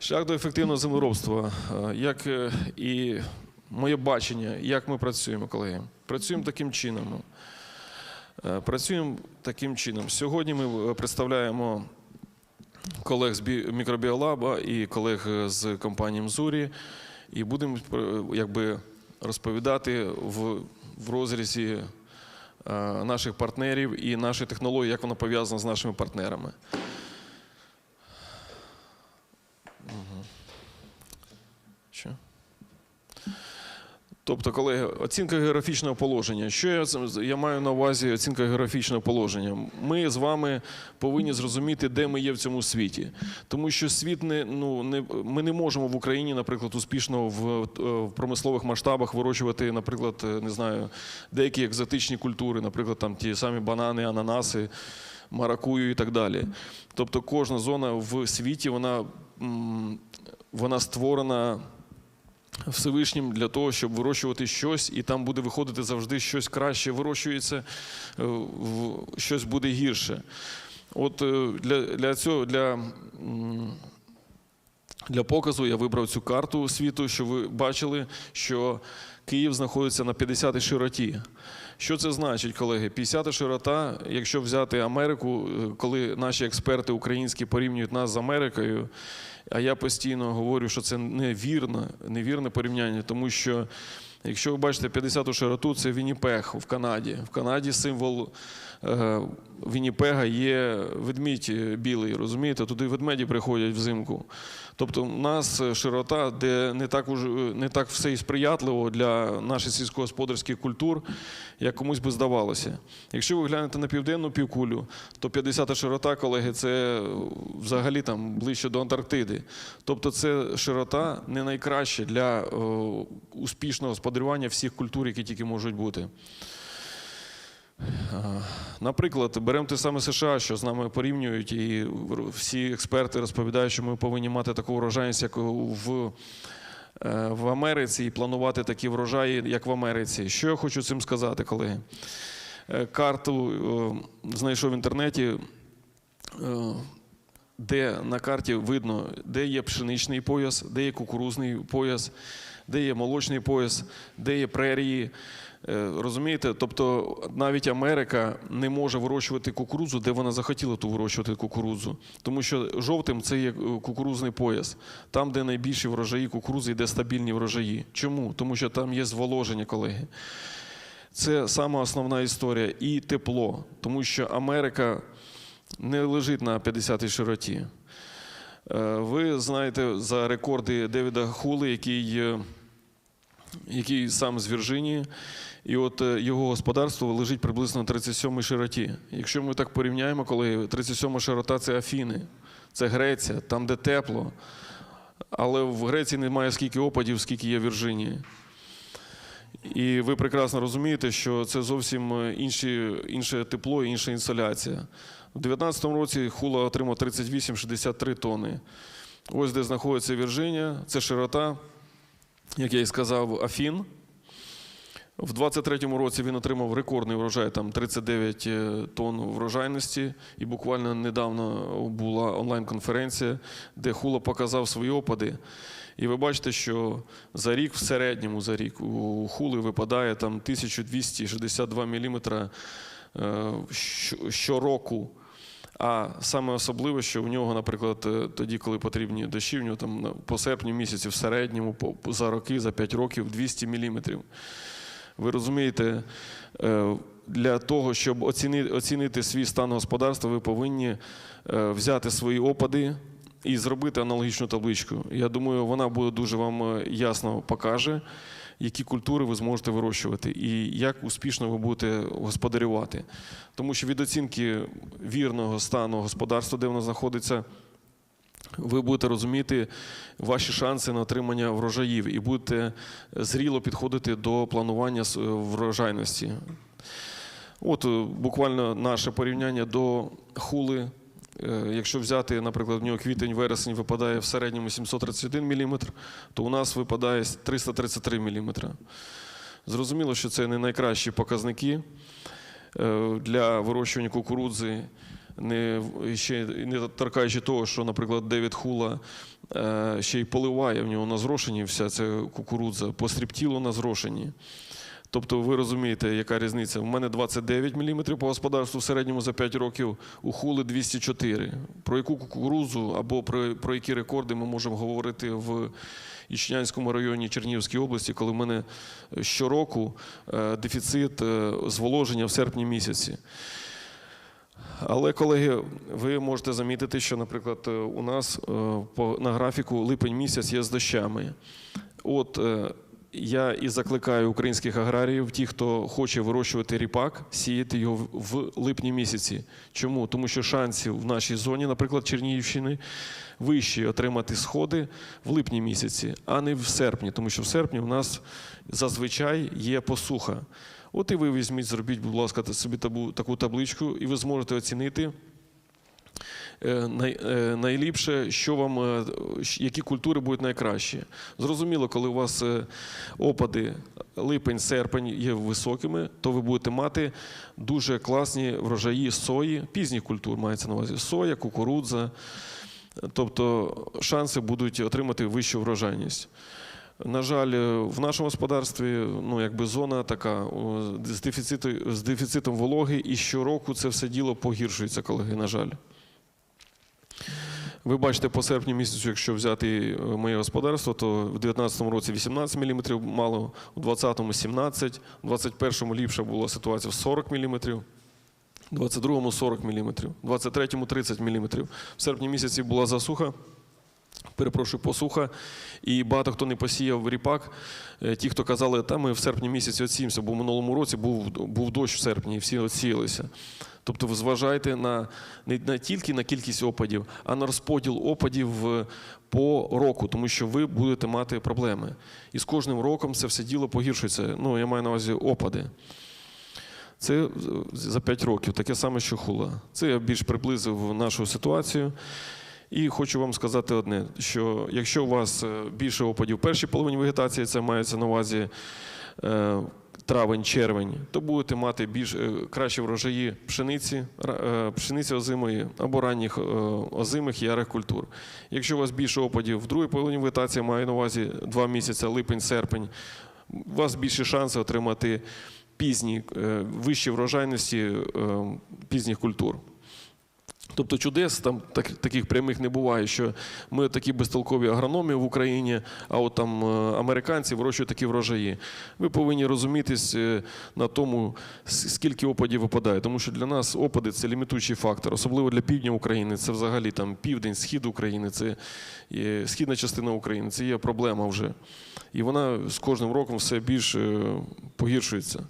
Шлях до ефективного землеробства, е, як е, і моє бачення, як ми працюємо, колеги. Працюємо таким чином. Е, Працюємо таким чином. Сьогодні ми представляємо колег з Бі- мікробіолаба і колег з компанії Мзурі, і будемо якби розповідати в, в розрізі наших партнерів і нашої технології, як воно пов'язано з нашими партнерами. Що? Тобто, колеги, оцінка географічного положення. Що я, я маю на увазі оцінка географічного положення? Ми з вами повинні зрозуміти, де ми є в цьому світі. Тому що світ не, ну, не, ми не можемо в Україні, наприклад, успішно в, в промислових масштабах вирощувати, наприклад, не знаю, деякі екзотичні культури, наприклад, там ті самі банани, ананаси, маракую і так далі. Тобто кожна зона в світі, вона, вона створена. Всевишнім для того, щоб вирощувати щось, і там буде виходити завжди щось краще, вирощується, е, щось буде гірше. От е, для, для цього, для, для показу я вибрав цю карту світу, щоб ви бачили, що Київ знаходиться на 50-й широті. Що це значить, колеги? 50-та широта, якщо взяти Америку, коли наші експерти українські порівнюють нас з Америкою, а я постійно говорю, що це невірне, невірне порівняння, тому що якщо ви бачите 50-ту широту, це Вінніпех в Канаді. В Канаді символ е, Вінніпега є ведмідь білий, розумієте? Туди ведмеді приходять взимку. Тобто у нас широта, де не так уж не так все і сприятливо для наших сільськогосподарських культур, як комусь би здавалося. Якщо ви глянете на південну півкулю, то 50-та широта, колеги, це взагалі там ближче до Антарктиди. Тобто, це широта не найкраща для е, успішного господарювання всіх культур, які тільки можуть бути. Е, Наприклад, беремо те саме США, що з нами порівнюють, і всі експерти розповідають, що ми повинні мати таку врожайність, як в, е, в Америці, і планувати такі врожаї, як в Америці. Що я хочу цим сказати, колеги? Е, Карту знайшов в інтернеті, де на карті видно, де є пшеничний пояс, де є кукурузний пояс, де є молочний пояс, де є прерії. Е, Розумієте? Тобто навіть Америка не може вирощувати кукурудзу, де вона захотіла ту вирощувати кукурудзу. Тому що жовтим це є е, кукурузний пояс. Там, де найбільші врожаї кукурудзи, йде стабільні врожаї. Чому? Тому що там є зволоження, колеги. Це сама основна історія. І тепло. Тому що Америка не лежить на 50-й широті. Е, Ви знаєте за рекорди Девіда Хули, який, який сам з Вірджинії, і от е, його господарство лежить приблизно на 37-й широті. Якщо ми так порівняємо, коли 37-ма широта це Афіни, це Греція, там, де тепло. Але в Греції немає скільки опадів, скільки є в Вірджинії. І ви прекрасно розумієте, що це зовсім е, інші, інше тепло інша інсоляція. У 2019 році Хула отримав 38-63 тонни. Ось де знаходиться Вірджинія, це широта, як я і сказав, Афін. В 23-му році він отримав рекордний врожай, там 39 е, тонн врожайності. І буквально недавно була онлайн-конференція, де Хула показав свої опади. І ви бачите, що за рік, в середньому за рік, у Хули випадає там 1262 мм щороку. А саме особливе, що у нього, наприклад, е, тоді, коли потрібні дощі, в нього там по серпню місяці в середньому за роки, за 5 років 200 мм. Ви розумієте, е, для того, щоб оцінити, свій стан господарства, ви повинні е, взяти свої опади і зробити аналогічну табличку. Я думаю, вона буде дуже вам е, ясно покаже, які культури ви зможете вирощувати і як успішно ви будете господарювати. Тому що від оцінки вірного стану господарства, де воно знаходиться, ви будете розуміти ваші шанси на отримання врожаїв і будете зріло підходити до планування врожайності. От е, буквально наше порівняння до хули. Е, Якщо взяти, наприклад, в нього квітень-вересень випадає в середньому 731 мм, то у нас випадає 333 мм. Зрозуміло, що це не найкращі показники е, для вирощування кукурудзи, не, ще не торкаючи того, що, наприклад, Девід Хула е, ще й поливає в нього на зрошенні вся ця кукурудза, постріптіло на зрошенні. Тобто ви розумієте, яка різниця. У мене 29 мм по господарству в середньому за 5 років, у хули 204. Про яку кукурудзу або про, про які рекорди ми можемо говорити в Ічнянському районі Чернігівської області, коли в мене щороку е, дефіцит е, зволоження в серпні місяці. Але, колеги, ви можете замітити, що, наприклад, е, у нас е, на графіку липень місяць є з дощами. От е, я і закликаю українських аграріїв, ті, хто хоче вирощувати ріпак, сіяти його в- липні місяці. Чому? Тому що шансів в нашій зоні, наприклад, Чернігівщини, вищі отримати сходи в липні місяці, а не в серпні, тому що в серпні в нас зазвичай є посуха. От і ви візьміть, зробіть, будь ласка, собі таку табличку, і ви зможете оцінити. Е, е, Найліпше, що вам, е, які культури будуть найкращі. Зрозуміло, коли у вас опади липень, серпень є високими, то ви будете мати дуже класні врожаї сої, пізніх культур мається на увазі соя, кукурудза. Тобто шанси будуть отримати вищу врожайність. На жаль, в нашому господарстві ну, якби зона така з, дефіциту, з дефіцитом вологи, і щороку це все діло погіршується, колеги, на жаль. Ви бачите, по серпню місяцю, якщо взяти е, моє господарство, то в 2019 році 18 мм мало, у 2020 17, у 2021 ліпша була ситуація в 40 мм. У 22-му 40 мм, у 23-му 30 мм. В серпні місяці була засуха, перепрошую, посуха, і багато хто не посіяв ріпак. Е, Ті, хто казали, та ми в серпні місяці оцімся, бо в минулому році був, був дощ в серпні, і всі оціялися. Тобто ви зважайте на, не, тільки на кількість опадів, а на розподіл опадів е, по року, тому що ви будете мати проблеми. І з кожним роком це все діло погіршується. Ну, я маю на увазі опади. Це е, за 5 років, таке саме, що хула. Це я більш приблизив нашу ситуацію. І хочу вам сказати одне: що якщо у вас е, більше опадів в першій половині вегетації, це мається на увазі е, травень, червень, то будете мати більш е, кращі врожаї пшениці, е, пшениці озимої або ранніх е, озимих ярих культур. Якщо у вас більше опадів в другій половині вегетації, маю на увазі 2 місяці, липень, серпень, у вас більше шанси отримати пізні, вищі врожайності пізніх культур. Тобто чудес там так, таких прямих не буває, що ми такі безтолкові агрономи в Україні, а от там е, американці вирощують такі врожаї. Ви повинні розумітись е, на тому, скільки опадів випадає. Тому що для нас опади це лімітуючий фактор, особливо для півдня України. Це взагалі там південь, схід України, це східна частина України. Це є проблема вже. І вона з кожним роком все більш е, погіршується.